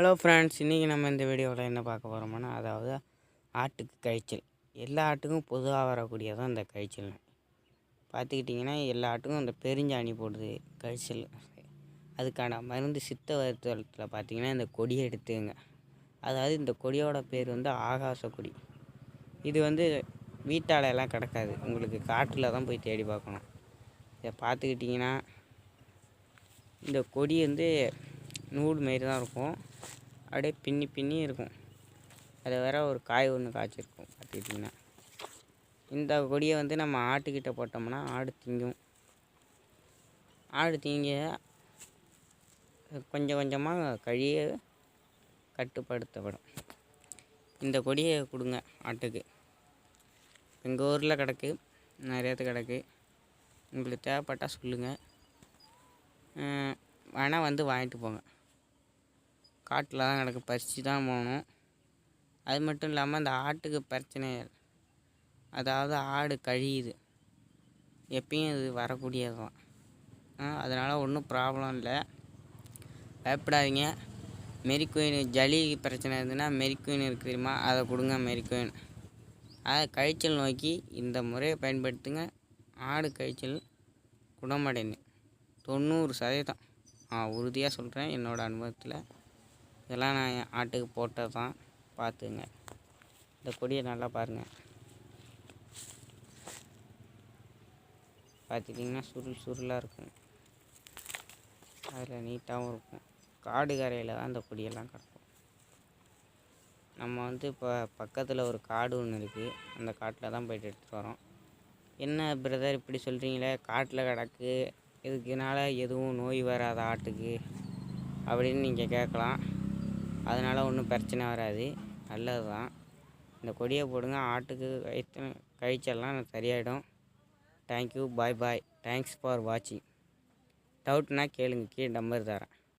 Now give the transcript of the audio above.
Hello friends இன்றைக்கி நம்ம இந்த வீடியோவில் என்ன பார்க்க போகிறோம்னா அதாவது ஆட்டுக்கு கழிச்சல் எல்லா ஆட்டுக்கும் பொதுவாக வரக்கூடியதான் இந்த கழிச்சல் பார்த்துக்கிட்டிங்கன்னா எல்லா ஆட்டுக்கும் இந்த பெருஞ்சாணி போடுது கழிச்சல் அதுக்கான மருந்து சித்த வைத்தியத்தில் பார்த்திங்கன்னா இந்த கொடியை எடுத்துங்க. அதாவது இந்த கொடியோட பேர் வந்து ஆகாச கொடி. இது வந்து வீட்டாலையெல்லாம் கிடக்காது. உங்களுக்கு காட்டில் தான் போய் தேடி பார்க்கணும். இதை பார்த்துக்கிட்டிங்கன்னா இந்த கொடி வந்து நூல் மாரி தான் இருக்கும். அப்படியே பின்னி பின்னி இருக்கும். அதை வேற ஒரு காய் ஒன்று காய்ச்சிருக்கும் பார்த்துக்கிட்டிங்கன்னா இந்த கொடியை வந்து நம்ம ஆட்டுக்கிட்ட போட்டோம்னா ஆடு திங்கும். ஆடு திங்க கொஞ்சம் கொஞ்சமாக கழிய கட்டுப்படுத்தப்படும். இந்த கொடியை கொடுங்க ஆட்டுக்கு. எங்கள் ஊரில் கிடக்கு நிறையத்து கிடக்கு. உங்களுக்கு தேவைப்பட்டால் சொல்லுங்கள் வேணால் வந்து வாங்கிட்டு போங்க. காட்டில் தான் கிடக்கு. பறித்து தான் போகணும். அது மட்டும் இல்லாமல் அந்த ஆட்டுக்கு பிரச்சனை அதாவது ஆடு கழியுது. எப்பயும் இது வரக்கூடியது தான் அதனால் ஒன்றும் ப்ராப்ளம் இல்லை. பயப்படாதீங்க. மெரிக்குயின் ஜலி பிரச்சனை இருந்ததுன்னா மெரிக்குயின் இருக்கு தெரியுமா? அதை கொடுங்க மெரிக்குயின் அதை கழிச்சல் நோக்கி இந்த முறையை பயன்படுத்துங்க. ஆடு கழிச்சல் குணமடைந்து தொண்ணூறு சதவீதம். நான் உறுதியாக சொல்கிறேன் என்னோடய அனுபவத்தில். இதெல்லாம் நான் ஆட்டுக்கு போட்டது தான். பார்த்துங்க. இந்த கொடியை நல்லா பாருங்கள் பார்த்துட்டிங்கன்னா சுருள் சுருளாக இருக்கும் அதில் நீட்டாகவும் இருக்கும். காடு கரையில் தான் அந்த கொடியெல்லாம் கிடக்கும் நம்ம வந்து இப்போ பக்கத்தில் ஒரு காடு ஒன்று இருக்குது அந்த காட்டில் தான் போயிட்டு எடுத்துகிட்டு வரோம். என்ன பிரதர் இப்படி சொல்கிறீங்களே காட்டில் கிடக்கு. இதுக்குனால எதுவும் நோய் வராத ஆட்டுக்கு அப்படின்னு நீங்கள் கேட்கலாம். அதனால் ஒன்றும் பிரச்சனை வராது. நல்லது தான் இந்த கொடியை போடுங்க ஆட்டுக்கு கழித்து கழிச்செல்லாம் சரியாயிடும். Thank you bye bye thanks for வாட்சிங் டவுட்னா கேளுங்க. கீழே நம்பர் தரேன்.